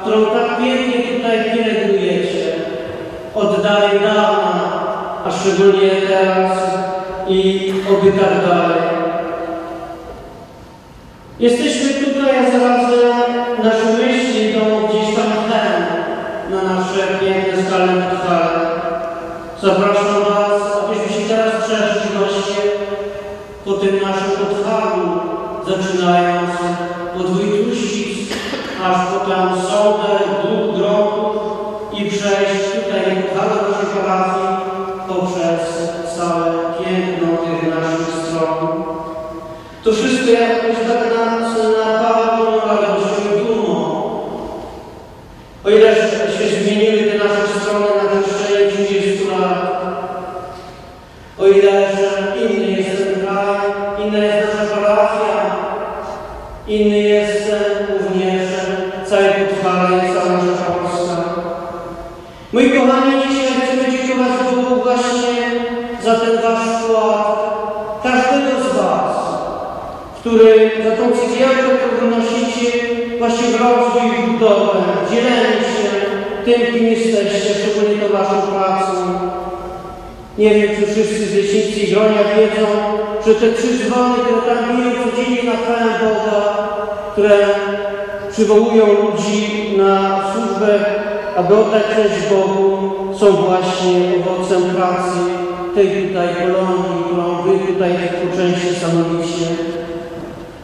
którą tak pięknie tutaj pielęgnujecie, od dawna, a szczególnie teraz i oby tak dalej. Jesteśmy tutaj, a zarazem nasze myśli idą gdzieś tam ten, na nasze piękne skalne. Zapraszam tam Sodę, dróg, i przejść tutaj podchale naszej parafii poprzez całe piękno tych naszych stron. To wszystko jakoś tak nas napawa radością i dumą. O ile się zmieniły te nasze strony na przestrzeni 30 lat, o ile że inny jest ten kraj, inna jest nasza parafia, inny jest właśnie za ten Wasz wkład, każdego z Was, który za tą cegiełkę, którą wnosicie właśnie w rozwój i budowę, dzielenie się tym, kim jesteście, szczególnie to Waszą pracą. Nie wiem, czy wszyscy z leśnicy i gronia wiedzą, że te trzy dzwony, które tam biją codziennie na chwałę Boga, które przywołują ludzi na służbę, aby oddać cześć Bogu, są właśnie owocem pracy tej tutaj Polonii, którą Wy tutaj w poczęście stanowicie.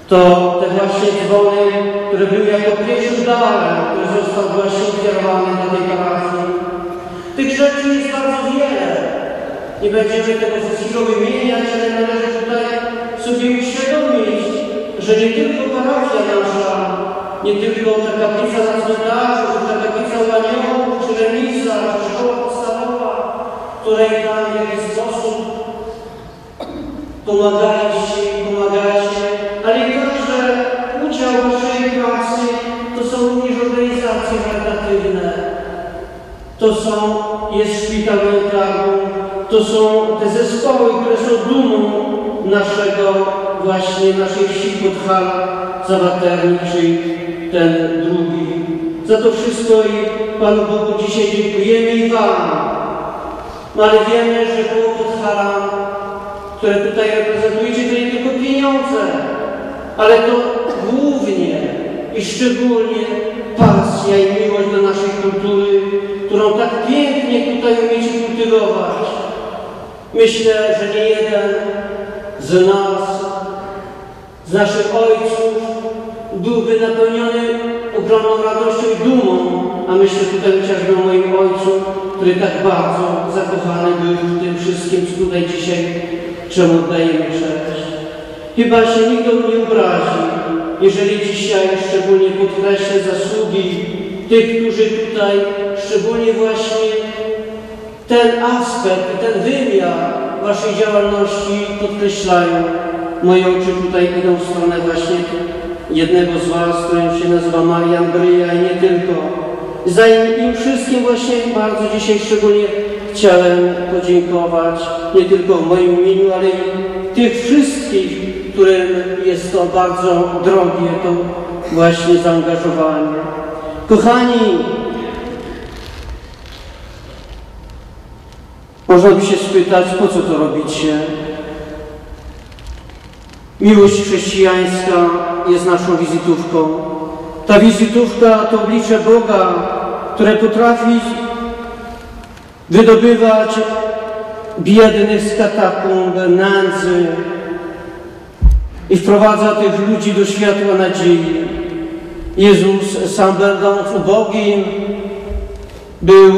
To te właśnie dzwony, które były jako pierwszym darem, który został właśnie ofiarowany dla tej parafii. Tych rzeczy jest bardzo wiele. Nie będziemy tego wszystkiego wymieniać, ale należy tutaj sobie uświadomić, że nie tylko parafia nasza, nie tylko ta kaplica na cmentarzu, czy ta kaplica u aniołów, czy remisa, czy szkoła podstawowa, której tam w jakiś sposób pomagaliście i pomagacie, ale także udział w naszej pracy to są również organizacje charytatywne. To są, jest szpital mentalny, to są te zespoły, które są dumą naszego właśnie, naszej wsi Podhala, Zawaternik, czyli ten drugi. Za to wszystko i Panu Bogu dzisiaj dziękujemy i Wam. No ale wiemy, że koło Podhala, które tutaj reprezentujecie, to nie tylko pieniądze, ale to głównie i szczególnie pasja i miłość do naszej kultury, którą tak pięknie tutaj umiecie kultywować. Myślę, że nie jeden z nas, z naszych ojców byłby napełniony ogromną radością i dumą, a myślę tutaj chociażby o moim ojcu, który tak bardzo zakochany był w tym wszystkim, co tutaj dzisiaj czemu oddajemy cześć. Chyba się nikt nie obrazi, jeżeli dzisiaj szczególnie podkreślę zasługi tych, którzy tutaj szczególnie właśnie ten aspekt ten wymiar Waszej działalności podkreślają. Moi oczy tutaj idą w stronę właśnie jednego z Was, który się nazywa Marian Bryja i nie tylko. Za im wszystkim właśnie bardzo dzisiaj szczególnie chciałem podziękować, nie tylko w moim imieniu, ale i tych wszystkich, którym jest to bardzo drogie, to właśnie zaangażowanie. Kochani, można by się spytać, po co to robicie? Miłość chrześcijańska jest naszą wizytówką. Ta wizytówka to oblicze Boga, które potrafi wydobywać biednych z katakumb, nędzy i wprowadza tych ludzi do światła nadziei. Jezus, sam będąc ubogim, był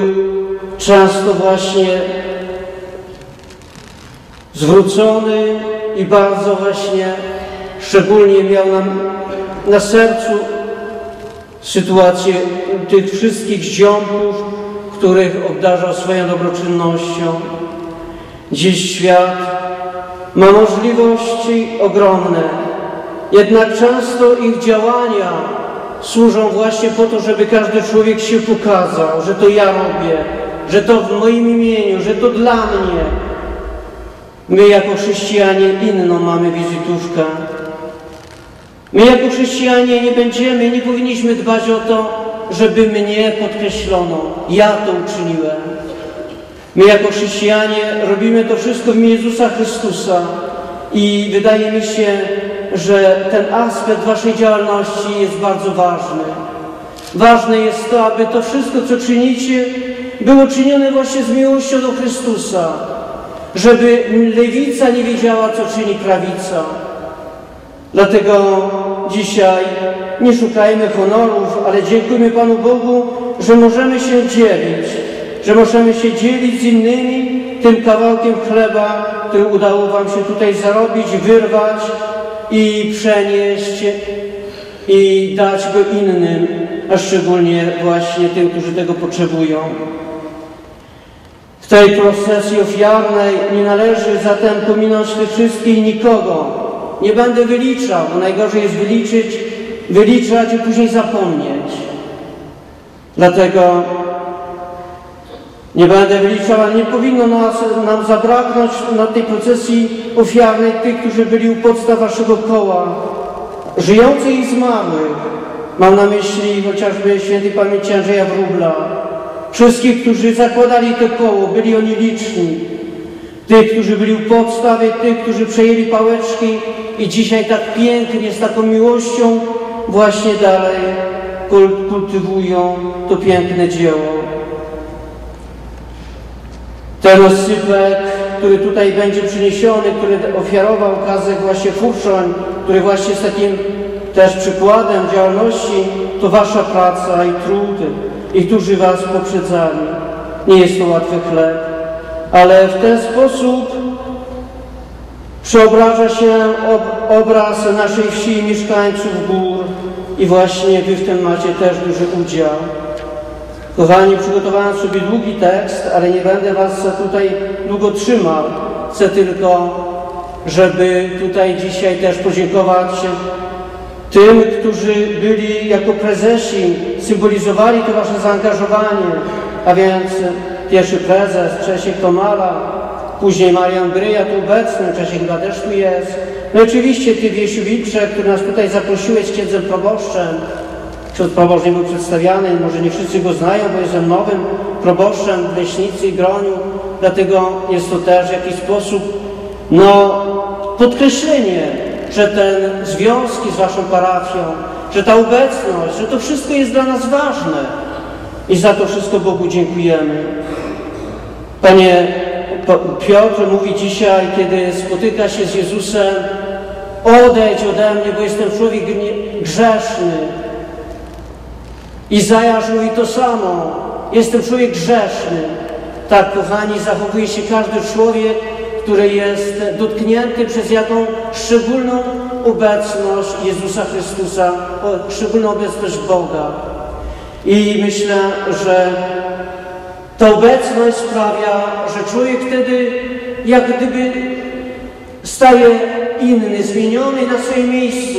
często właśnie zwrócony i bardzo właśnie szczególnie miał nam na sercu sytuację tych wszystkich ziomków, których obdarzał swoją dobroczynnością. Dziś świat ma możliwości ogromne, jednak często ich działania służą właśnie po to, żeby każdy człowiek się pokazał, że to ja robię, że to w moim imieniu, że to dla mnie. My jako chrześcijanie inną mamy wizytówkę. My jako chrześcijanie nie będziemy, nie powinniśmy dbać o to, żeby mnie podkreślono. Ja to uczyniłem. My jako chrześcijanie robimy to wszystko w imię Jezusa Chrystusa i wydaje mi się, że ten aspekt waszej działalności jest bardzo ważny. Ważne jest to, aby to wszystko, co czynicie, było czynione właśnie z miłością do Chrystusa, żeby lewica nie wiedziała, co czyni prawica. Dlatego dzisiaj nie szukajmy honorów, ale dziękujmy Panu Bogu, że możemy się dzielić, że możemy się dzielić z innymi tym kawałkiem chleba, który udało Wam się tutaj zarobić, wyrwać i przenieść i dać go innym, a szczególnie właśnie tym, którzy tego potrzebują. W tej procesji ofiarnej nie należy zatem pominąć tych wszystkich nikogo. Nie będę wyliczał, bo najgorzej jest wyliczyć, wyliczać i później zapomnieć. Dlatego nie będę wyliczał, ale nie powinno nas, nam zabraknąć na tej procesji ofiarnej tych, którzy byli u podstaw waszego koła, żyjących i zmarłych. Mam na myśli chociażby świętej pamięci Andrzeja Wróbla, wszystkich, którzy zakładali to koło, byli oni liczni, tych, którzy byli u podstawy, tych, którzy przejęli pałeczki i dzisiaj tak pięknie, z taką miłością właśnie dalej kultywują to piękne dzieło. Ten oscypek, który tutaj będzie przyniesiony, który ofiarował kazek właśnie Furszoń, który właśnie jest takim też przykładem działalności, to wasza praca i trud, i którzy was poprzedzali. Nie jest to łatwy chleb, ale w ten sposób przeobraża się ob obraz naszej wsi i mieszkańców gór i właśnie wy w tym macie też duży udział. Kochani, przygotowałem sobie długi tekst, ale nie będę Was tutaj długo trzymał. Chcę tylko, żeby tutaj dzisiaj też podziękować tym, którzy byli jako prezesi, symbolizowali to Wasze zaangażowanie, a więc pierwszy prezes Czesiek Tomala, później Marian Bryja tu obecny, Czesiek chyba też tu jest. No oczywiście Ty Wiesiu Wilcze, który nas tutaj zaprosiłeś księdzem proboszczem, Ksiądz proboszcz nie był przedstawiany, może nie wszyscy go znają, bo jestem nowym proboszczem w Leśnicy i Groniu, dlatego jest to też w jakiś sposób no, podkreślenie, że ten związki z Waszą parafią, że ta obecność, że to wszystko jest dla nas ważne i za to wszystko Bogu dziękujemy. Panie Piotr mówi dzisiaj, kiedy spotyka się z Jezusem, odejdź ode mnie, bo jestem człowiek grzeszny, Izajasz mówi to samo. Jestem człowiek grzeszny. Tak, kochani, zachowuje się każdy człowiek, który jest dotknięty przez jaką szczególną obecność Jezusa Chrystusa, szczególną obecność Boga. I myślę, że ta obecność sprawia, że człowiek wtedy jak gdyby staje inny, zmieniony na swoim miejscu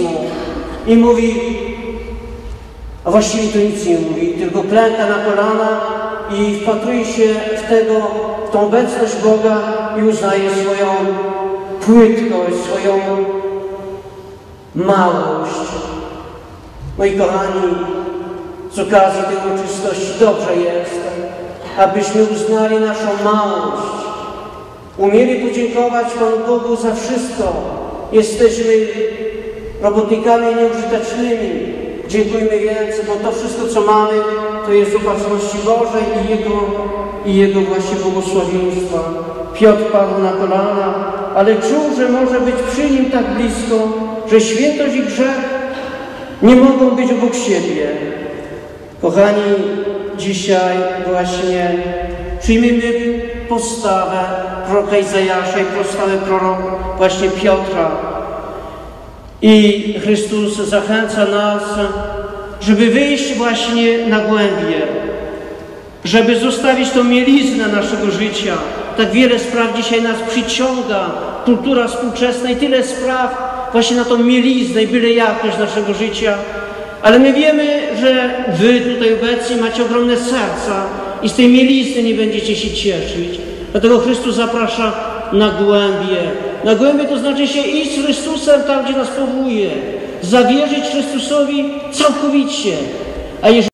i mówi, a właściwie to nic nie mówi, tylko klęka na kolana i wpatruje się w tego, w tą obecność Boga i uznaje swoją płytkość, swoją małość. Moi kochani, z okazji tej uroczystości dobrze jest, abyśmy uznali naszą małość, umieli podziękować Panu Bogu za wszystko. Jesteśmy robotnikami nieużytecznymi, Dziękujmy więc, bo to wszystko, co mamy, to jest opatrzności Bożej i Jego, i Jego właśnie błogosławieństwa. Piotr padł na kolana, ale czuł, że może być przy Nim tak blisko, że świętość i grzech nie mogą być obok siebie. Kochani, dzisiaj właśnie przyjmijmy postawę proroka Izajasza i postawę proroka właśnie Piotra, i Chrystus zachęca nas, żeby wyjść właśnie na głębie, żeby zostawić tą mieliznę naszego życia. Tak wiele spraw dzisiaj nas przyciąga, kultura współczesna i tyle spraw właśnie na tą mieliznę i byle jakość naszego życia. Ale my wiemy, że Wy tutaj obecni macie ogromne serca i z tej mielizny nie będziecie się cieszyć. Dlatego Chrystus zaprasza na głębie. Na głębie to znaczy się iść z Chrystusem tam, gdzie nas powołuje. Zawierzyć Chrystusowi całkowicie. A jeżeli